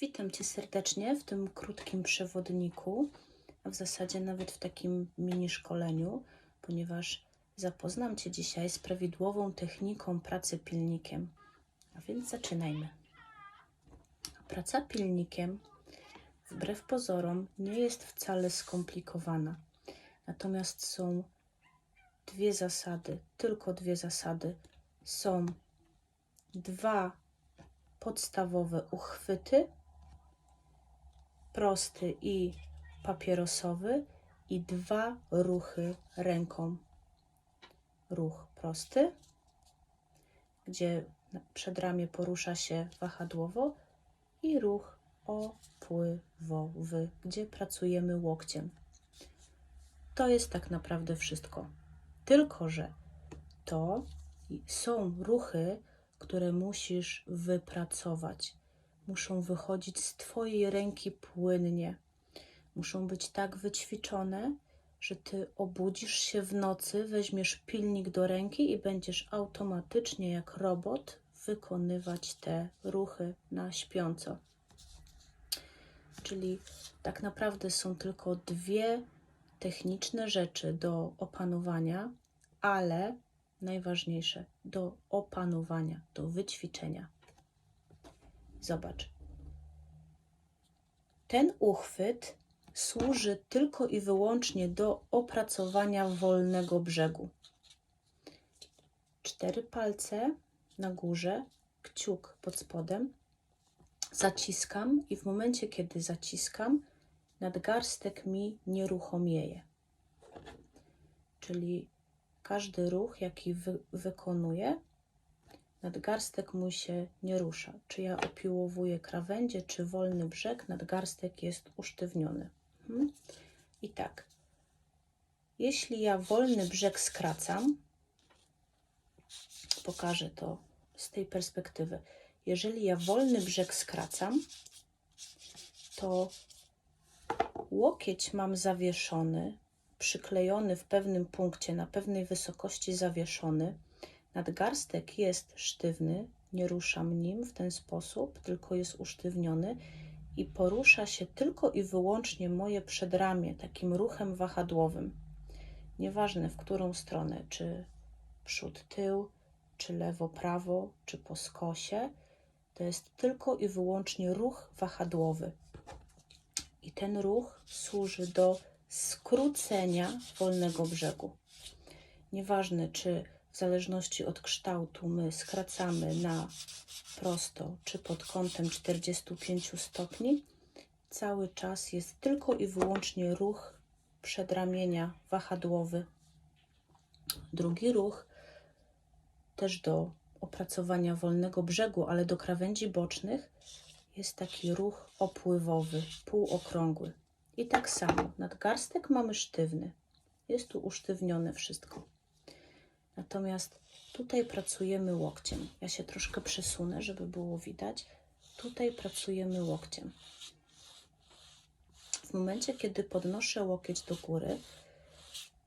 Witam Cię serdecznie w tym krótkim przewodniku, a w zasadzie nawet w takim mini szkoleniu, ponieważ zapoznam Cię dzisiaj z prawidłową techniką pracy pilnikiem. A więc zaczynajmy. Praca pilnikiem, wbrew pozorom, nie jest wcale skomplikowana. Natomiast są dwie zasady, tylko dwie zasady. Są dwa podstawowe uchwyty, prosty i papierosowy, i dwa ruchy ręką. Ruch prosty, gdzie przedramię porusza się wahadłowo, i ruch opływowy, gdzie pracujemy łokciem. To jest tak naprawdę wszystko. Tylko, że to są ruchy, które musisz wypracować. Muszą wychodzić z Twojej ręki płynnie. Muszą być tak wyćwiczone, że Ty obudzisz się w nocy, weźmiesz pilnik do ręki i będziesz automatycznie, jak robot, wykonywać te ruchy na śpiąco. Czyli tak naprawdę są tylko dwie techniczne rzeczy do opanowania, ale najważniejsze do opanowania, do wyćwiczenia. Zobacz. Ten uchwyt służy tylko i wyłącznie do opracowania wolnego brzegu. Cztery palce na górze, kciuk pod spodem. Zaciskam i w momencie, kiedy zaciskam, nadgarstek mi nieruchomieje. Czyli każdy ruch, jaki wy wykonuję, nadgarstek mój się nie rusza. Czy ja opiłowuję krawędzie, czy wolny brzeg, nadgarstek jest usztywniony. Mhm. I tak, jeśli ja wolny brzeg skracam, pokażę to z tej perspektywy. Jeżeli ja wolny brzeg skracam, to łokieć mam zawieszony, przyklejony w pewnym punkcie, na pewnej wysokości zawieszony. Nadgarstek jest sztywny, nie ruszam nim w ten sposób, tylko jest usztywniony i porusza się tylko i wyłącznie moje przedramię takim ruchem wahadłowym. Nieważne w którą stronę, czy przód, tył, czy lewo, prawo, czy po skosie, to jest tylko i wyłącznie ruch wahadłowy. I ten ruch służy do skrócenia wolnego brzegu. Nieważne, czy w zależności od kształtu my skracamy na prosto, czy pod kątem 45 stopni, cały czas jest tylko i wyłącznie ruch przedramienia wahadłowy. Drugi ruch też do opracowania wolnego brzegu, ale do krawędzi bocznych jest taki ruch opływowy, półokrągły. I tak samo, nadgarstek mamy sztywny. Jest tu usztywnione wszystko. Natomiast tutaj pracujemy łokciem. Ja się troszkę przesunę, żeby było widać. Tutaj pracujemy łokciem. W momencie, kiedy podnoszę łokieć do góry,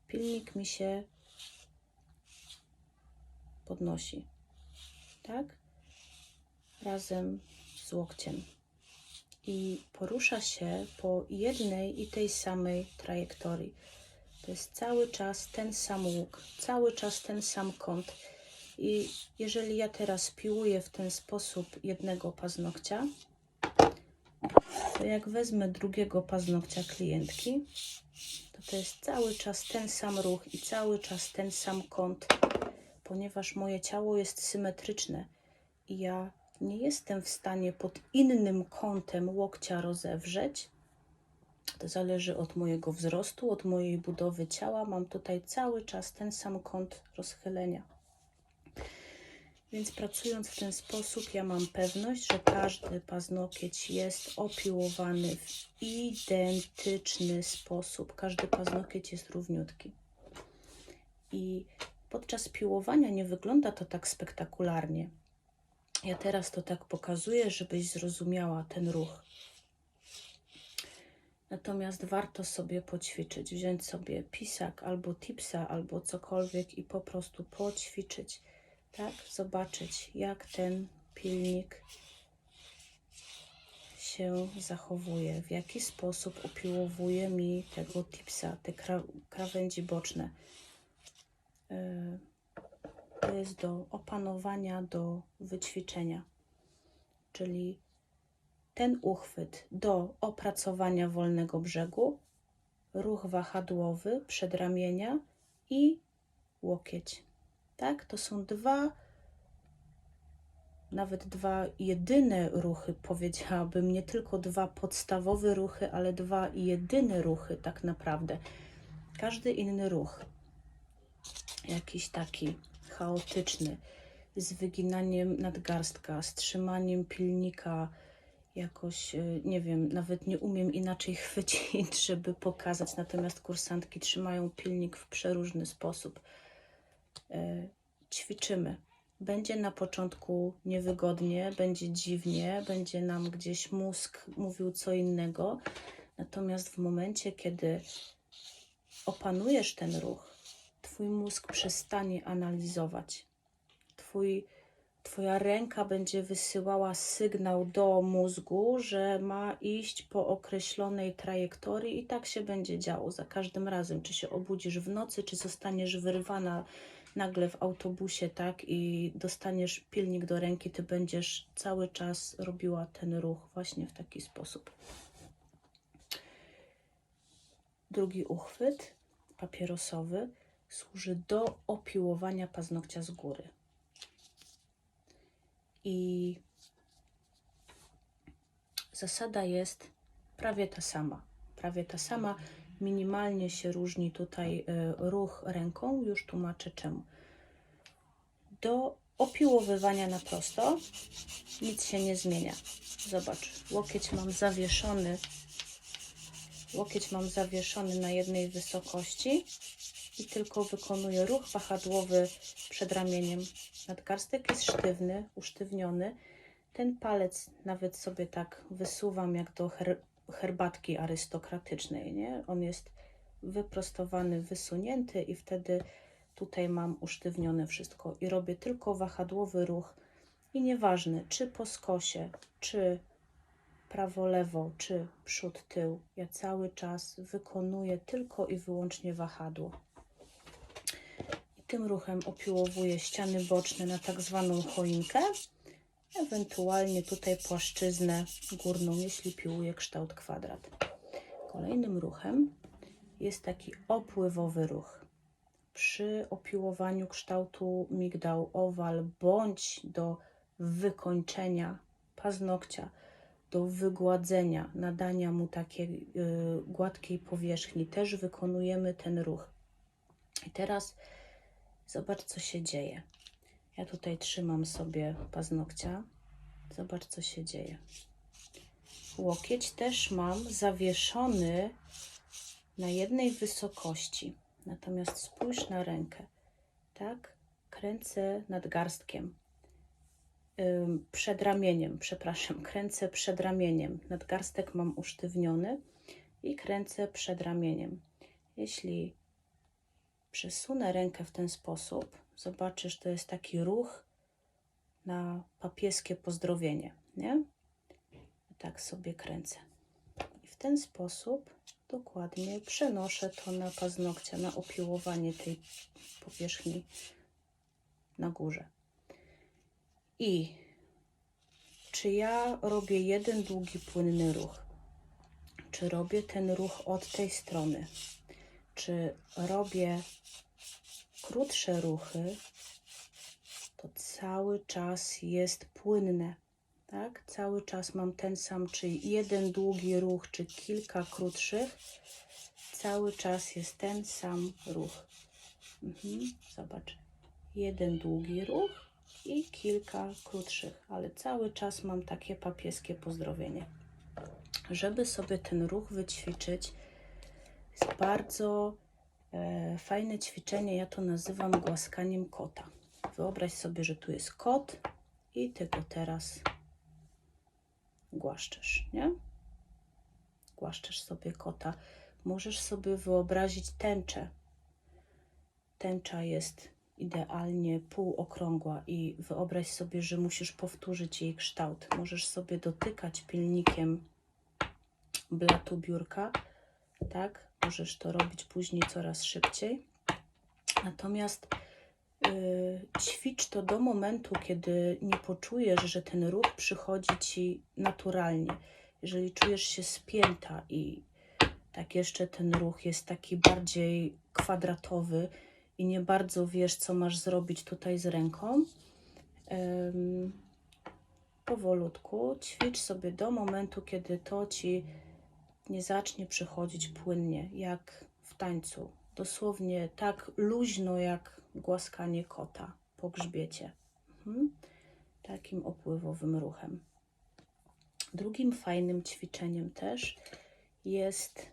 pilnik mi się podnosi. Tak? Razem z łokciem i porusza się po jednej i tej samej trajektorii. To jest cały czas ten sam łuk, cały czas ten sam kąt. I jeżeli ja teraz piłuję w ten sposób jednego paznokcia, to jak wezmę drugiego paznokcia klientki, to to jest cały czas ten sam ruch i cały czas ten sam kąt, ponieważ moje ciało jest symetryczne i ja nie jestem w stanie pod innym kątem łokcia rozewrzeć. To zależy od mojego wzrostu, od mojej budowy ciała. Mam tutaj cały czas ten sam kąt rozchylenia. Więc pracując w ten sposób, ja mam pewność, że każdy paznokieć jest opiłowany w identyczny sposób. Każdy paznokieć jest równiutki. I podczas piłowania nie wygląda to tak spektakularnie. Ja teraz to tak pokazuję, żebyś zrozumiała ten ruch. Natomiast warto sobie poćwiczyć, wziąć sobie pisak albo tipsa, albo cokolwiek i po prostu poćwiczyć, tak? Zobaczyć, jak ten pilnik się zachowuje, w jaki sposób opiłowuje mi tego tipsa, te kra krawędzi boczne. Y, To jest do opanowania, do wyćwiczenia. Czyli ten uchwyt do opracowania wolnego brzegu, ruch wahadłowy przedramienia i łokieć. Tak? To są dwa, nawet dwa jedyne ruchy, powiedziałabym, nie tylko dwa podstawowe ruchy, ale dwa jedyne ruchy, tak naprawdę. Każdy inny ruch, jakiś taki chaotyczny, z wyginaniem nadgarstka, z trzymaniem pilnika, jakoś, y, nie wiem, nawet nie umiem inaczej chwycić, żeby pokazać. Natomiast kursantki trzymają pilnik w przeróżny sposób. Y, Ćwiczymy. Będzie na początku niewygodnie, będzie dziwnie, będzie nam gdzieś mózg mówił co innego. Natomiast w momencie, kiedy opanujesz ten ruch, twój mózg przestanie analizować. Twój Twoja ręka będzie wysyłała sygnał do mózgu, że ma iść po określonej trajektorii, i tak się będzie działo za każdym razem. Czy się obudzisz w nocy, czy zostaniesz wyrwana nagle w autobusie, tak, i dostaniesz pilnik do ręki, ty będziesz cały czas robiła ten ruch właśnie w taki sposób. Drugi uchwyt papierosowy służy do opiłowania paznokcia z góry. I zasada jest prawie ta sama. Prawie ta sama. Minimalnie się różni tutaj y, ruch ręką. Już tłumaczę czemu. Do opiłowywania na prosto nic się nie zmienia. Zobacz, łokieć mam zawieszony. Łokieć mam zawieszony na jednej wysokości i tylko wykonuję ruch wahadłowy przed ramieniem. Nadgarstek jest sztywny, usztywniony. Ten palec nawet sobie tak wysuwam jak do her herbatki arystokratycznej, nie? On jest wyprostowany, wysunięty i wtedy tutaj mam usztywnione wszystko i robię tylko wahadłowy ruch i nieważne czy po skosie, czy prawo, lewo, czy przód, tył, ja cały czas wykonuję tylko i wyłącznie wahadło. Tym ruchem opiłowuję ściany boczne na tak zwaną choinkę, ewentualnie tutaj płaszczyznę górną, jeśli piłuję kształt kwadrat. Kolejnym ruchem jest taki opływowy ruch. Przy opiłowaniu kształtu migdał owal bądź do wykończenia paznokcia, do wygładzenia, nadania mu takiej y, gładkiej powierzchni, też wykonujemy ten ruch. I teraz zobacz, co się dzieje. Ja tutaj trzymam sobie paznokcia. Zobacz, co się dzieje. Łokieć też mam zawieszony na jednej wysokości. Natomiast spójrz na rękę. Tak? Kręcę nadgarstkiem. Ym, przed ramieniem, przepraszam, kręcę przed ramieniem. Nadgarstek mam usztywniony i kręcę przed ramieniem. Jeśli przesunę rękę w ten sposób, zobaczysz, to jest taki ruch na papieskie pozdrowienie, nie? Tak sobie kręcę. I w ten sposób dokładnie przenoszę to na paznokcia, na opiłowanie tej powierzchni na górze. I czy ja robię jeden długi, płynny ruch? Czy robię ten ruch od tej strony? Czy robię krótsze ruchy, to cały czas jest płynne. Tak? Cały czas mam ten sam, czy jeden długi ruch, czy kilka krótszych. Cały czas jest ten sam ruch. Mhm. Zobacz. Jeden długi ruch i kilka krótszych, ale cały czas mam takie papieskie pozdrowienie. Żeby sobie ten ruch wyćwiczyć, jest bardzo e, fajne ćwiczenie. Ja to nazywam głaskaniem kota. Wyobraź sobie, że tu jest kot i ty go teraz głaszczesz, nie? Głaszczesz sobie kota. Możesz sobie wyobrazić tęczę. Tęcza jest idealnie półokrągła i wyobraź sobie, że musisz powtórzyć jej kształt. Możesz sobie dotykać pilnikiem blatu biurka, tak? Możesz to robić później coraz szybciej. Natomiast yy, ćwicz to do momentu, kiedy nie poczujesz, że ten ruch przychodzi ci naturalnie. Jeżeli czujesz się spięta i tak jeszcze ten ruch jest taki bardziej kwadratowy i nie bardzo wiesz, co masz zrobić tutaj z ręką, powolutku ćwicz sobie do momentu, kiedy to ci nie zacznie przychodzić płynnie, jak w tańcu. Dosłownie tak luźno, jak głaskanie kota po grzbiecie. Mhm. Takim opływowym ruchem. Drugim fajnym ćwiczeniem też jest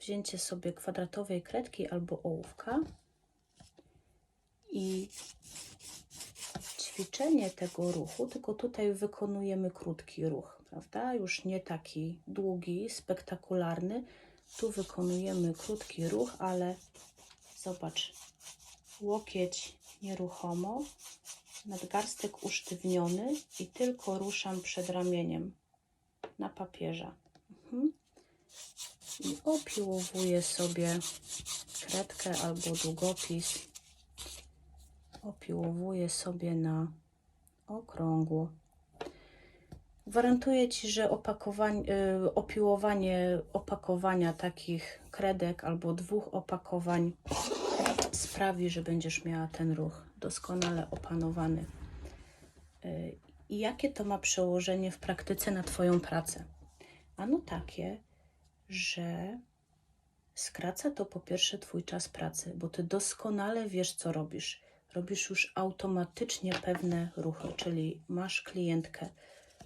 wzięcie sobie kwadratowej kredki albo ołówka i ćwiczenie tego ruchu, tylko tutaj wykonujemy krótki ruch, prawda? Już nie taki długi, spektakularny. Tu wykonujemy krótki ruch, ale zobacz, łokieć nieruchomo, nadgarstek usztywniony i tylko ruszam przed ramieniem na papierze. Mhm. I opiłowuję sobie kredkę albo długopis. Opiłowuję sobie na okrągło. Gwarantuję Ci, że opakowań, y, opiłowanie opakowania takich kredek albo dwóch opakowań sprawi, że będziesz miała ten ruch doskonale opanowany. Y, I jakie to ma przełożenie w praktyce na Twoją pracę? Ano takie, że skraca to po pierwsze Twój czas pracy, bo Ty doskonale wiesz, co robisz. Robisz już automatycznie pewne ruchy, czyli masz klientkę,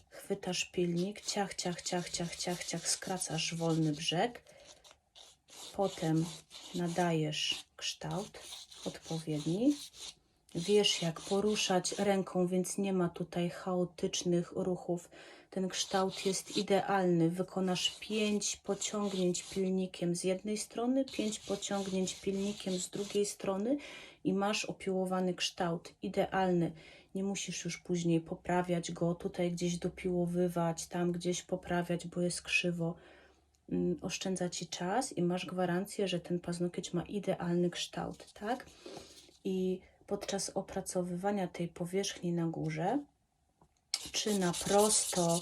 chwytasz pilnik, ciach, ciach, ciach, ciach, ciach, ciach, skracasz wolny brzeg, potem nadajesz kształt odpowiedni, wiesz jak poruszać ręką, więc nie ma tutaj chaotycznych ruchów. Ten kształt jest idealny. Wykonasz pięć pociągnięć pilnikiem z jednej strony, pięć pociągnięć pilnikiem z drugiej strony i masz opiłowany kształt. Idealny. Nie musisz już później poprawiać go, tutaj gdzieś dopiłowywać, tam gdzieś poprawiać, bo jest krzywo. Mm, Oszczędza ci czas i masz gwarancję, że ten paznokieć ma idealny kształt, tak? I podczas opracowywania tej powierzchni na górze, czy na prosto,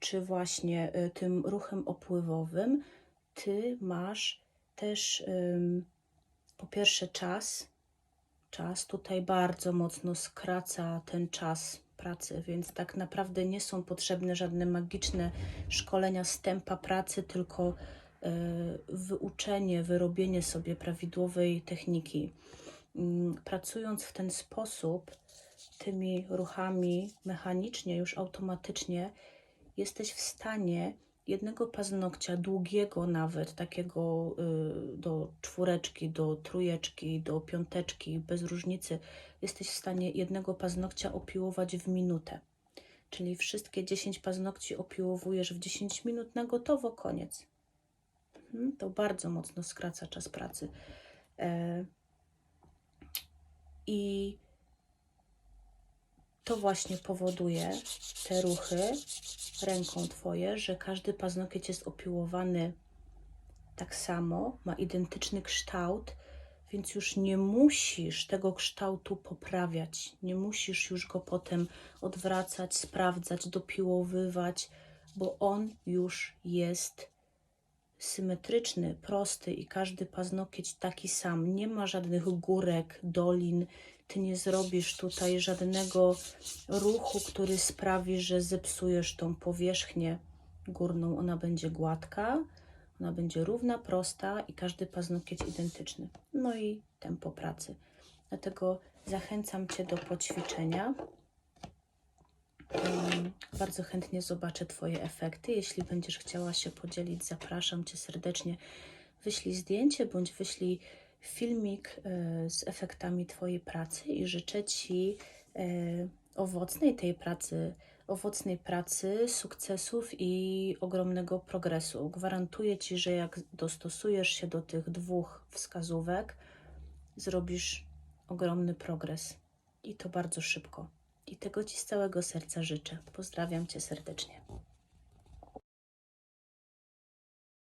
czy właśnie y, tym ruchem opływowym, ty masz też ym, po pierwsze czas. Czas tutaj bardzo mocno skraca ten czas pracy, więc tak naprawdę nie są potrzebne żadne magiczne szkolenia z tempa pracy, tylko y, wyuczenie, wyrobienie sobie prawidłowej techniki. Mm, Pracując w ten sposób, tymi ruchami mechanicznie, już automatycznie, jesteś w stanie jednego paznokcia, długiego nawet, takiego y, do czwóreczki, do trójeczki, do piąteczki, bez różnicy, jesteś w stanie jednego paznokcia opiłować w minutę. Czyli wszystkie 10 paznokci opiłowujesz w 10 minut na gotowo, koniec. Mhm, To bardzo mocno skraca czas pracy. E, I to właśnie powoduje te ruchy ręką Twoje, że każdy paznokieć jest opiłowany tak samo, ma identyczny kształt, więc już nie musisz tego kształtu poprawiać. Nie musisz już go potem odwracać, sprawdzać, dopiłowywać, bo on już jest symetryczny, prosty i każdy paznokieć taki sam. Nie ma żadnych górek, dolin. Ty nie zrobisz tutaj żadnego ruchu, który sprawi, że zepsujesz tą powierzchnię górną. Ona będzie gładka, ona będzie równa, prosta i każdy paznokieć identyczny. No i tempo pracy. Dlatego zachęcam Cię do poćwiczenia. Bardzo chętnie zobaczę Twoje efekty. Jeśli będziesz chciała się podzielić, zapraszam Cię serdecznie. Wyślij zdjęcie bądź wyślij filmik e, z efektami Twojej pracy i życzę Ci e, owocnej tej pracy, owocnej pracy, sukcesów i ogromnego progresu. Gwarantuję Ci, że jak dostosujesz się do tych dwóch wskazówek, zrobisz ogromny progres i to bardzo szybko. I tego Ci z całego serca życzę. Pozdrawiam Cię serdecznie.